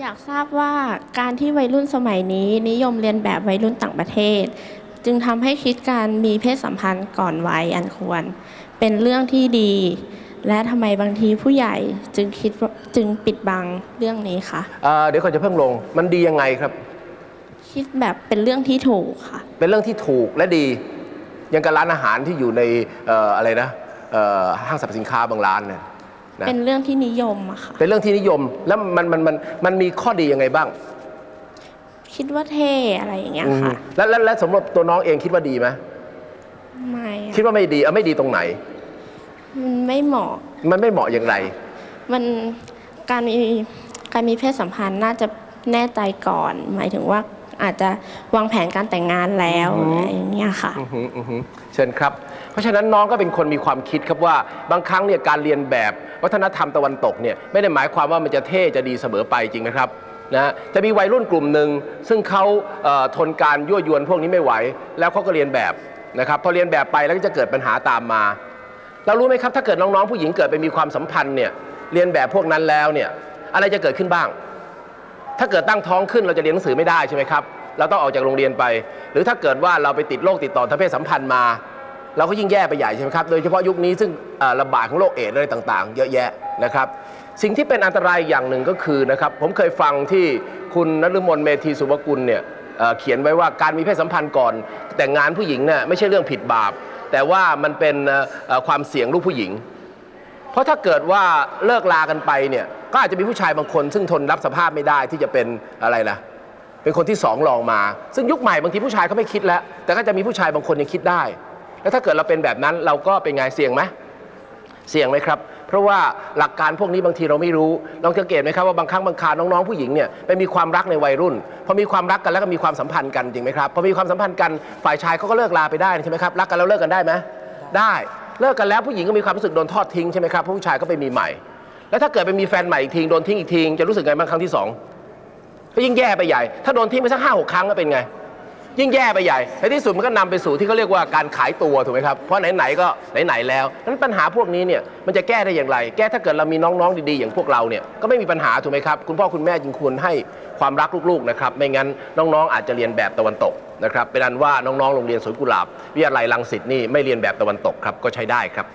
อยากทราบว่าการที่วัยรุ่นสมัยนี้นิยมเรียนแบบวัยรุ่นต่างประเทศ จึงทำให้คิดการมีเพศสัมพันธ์ก่อนวัยอันควร เป็นเรื่องที่ดี และทำไมบางทีผู้ใหญ่จึงคิดว่าจึงปิดบังเรื่องนี้คะเอ่อเดี๋ยวก่อนจะเพิ่งลงมันดียังไงครับ คิดแบบเป็นเรื่องที่ถูกค่ะ เป็นเรื่องที่ถูกและดี ยังกับร้านอาหารที่อยู่ในเอ่ออะไรนะเอ่อห้างสรรพสินค้าบางร้านเนี่ย นะเป็นเรื่องที่นิยมอะค่ะ เป็นเรื่องที่นิยมแล้วมันมันมันมันมีข้อดียังไงบ้างคิดว่าเท่อะไรอย่างเงี้ยอืมค่ะ แล้วแล้วแล้วสำหรับตัวน้องเองคิดว่าดีไหมไม่อะคิดว่าไม่ดีเอาไม่ดีตรงไหน มันไม่เหมาะ มันไม่เหมาะอย่างไร มันการมีการมีเพศสัมพันธ์น่าจะแน่ใจก่อน หมายถึงว่า อาจจะวางแผนการแต่งงานแล้วอือหือออะไรอย่างเงี้ยค่ะ อือหืออือหือเชิญครับ เพราะฉะนั้นน้องก็เป็นคนมีความคิดครับว่าบางครั้งเนี่ยการเรียนแบบวัฒนธรรมตะวันตกเนี่ยไม่ได้หมายความว่ามันจะเท่จะดีเสมอไปจริงไหมครับนะจะมีวัยรุ่นกลุ่มหนึ่งซึ่งเขาเอ่อทนการยั่วยวนพวกนี้ไม่ไหว แล้วเขาก็เรียนแบบนะครับพอเรียนแบบไปแล้วก็จะเกิดปัญหาตามมา เรารู้ไหมครับถ้าเกิดน้องๆผู้หญิงเกิดไปมีความสัมพันธ์เนี่ยเรียนแบบพวกนั้นแล้วเนี่ยอะไรจะเกิดขึ้นบ้าง ถ้าเกิดตั้งท้องขึ้นเราจะเรียนหนังสือไม่ได้ใช่ไหมครับเราต้องออกจากโรงเรียนไป หรือถ้าเกิดว่าเราไปติดโรคติดต่อทางเพศสัมพันธ์มา เราก็ยิ่งแย่ไปใหญ่ใช่ไหมครับโดยเฉพาะยุคนี้ซึ่งระบาดของโรคเอดส์อะไรต่าง ๆ เยอะแยะนะครับสิ่งที่เป็นอันตรายอย่างหนึ่งก็คือนะครับผมเคยฟังที่คุณนฤมลเมธีสุวกุลเนี่ยเเขียนไว้ว่าการมีเพศสัมพันธ์ก่อน แต่งงานผู้หญิงเนี่ยไม่ใช่เรื่องผิดบาป แต่ว่ามันเป็นความเสี่ยงลูกผู้หญิง เพราะถ้าเกิดว่าเลิกลากันไปเนี่ย ก็อาจจะมีผู้ชายบางคน ซึ่งทนรับสภาพไม่ได้ที่จะเป็นอะไรล่ะ เป็นคนที่สองรองมา ซึ่งยุคใหม่บางทีผู้ชายเขาไม่คิดแล้ว แต่ก็จะมีผู้ชายบางคนยังคิดได้ แล้วถ้าเกิดเราเป็นแบบนั้นเราก็เป็นไงเสี่ยงไหมเสี่ยงไหมครับ เพราะว่าหลักการพวกนี้บางทีเราไม่รู้ลองสังเกตไหมครับว่าบางครั้งบางคราน้องๆผู้หญิงเนี่ยไปมีความรักในวัยรุ่น พอมีความรักกันแล้วก็มีความสัมพันธ์กันจริงไหมครับ พอมีความสัมพันธ์กันฝ่ายชายเขาก็เลิกลาไปได้ใช่ไหมครับ รักกันแล้วเลิกกันได้ไหมได้ เลิกกันแล้วผู้หญิงก็มีความรู้สึกโดนทอดทิ้งใช่ไหมครับผู้ชายก็ไปมีใหม่ แล้วถ้าเกิดไปมีแฟนใหม่อีกทีโดนทิ้งอีกทีจะรู้สึกไงบ้างครั้งที่สองก็ยิ่งแย่ไปใหญ่ ถ้าโดนทิ้งไปสักห้าหกครั้งก็เป็นไง ยิ่งแย่ไปใหญ่ในที่สุดมันก็นำไปสู่ที่เขาเรียกว่าการขายตัวถูกไหมครับเพราะไหนๆก็ไหนๆแล้วนั้นปัญหาพวกนี้เนี่ยมันจะแก้ได้อย่างไร แก้ถ้าเกิดเรามีน้องๆดีๆ อย่างพวกเราเนี่ยก็ไม่มีปัญหาถูกไหมครับคุณพ่อคุณแม่จึงควรให้ความรักลูกๆนะครับไม่งั้นน้องๆ อาจจะเรียนแบบตะวันตกนะครับเป็นอันว่าน้องๆโรงเรียนสวนกุหลาบวิทยาลัยรังสิตนี่ไม่เรียนแบบตะวันตกครับก็ใช้ได้ครับ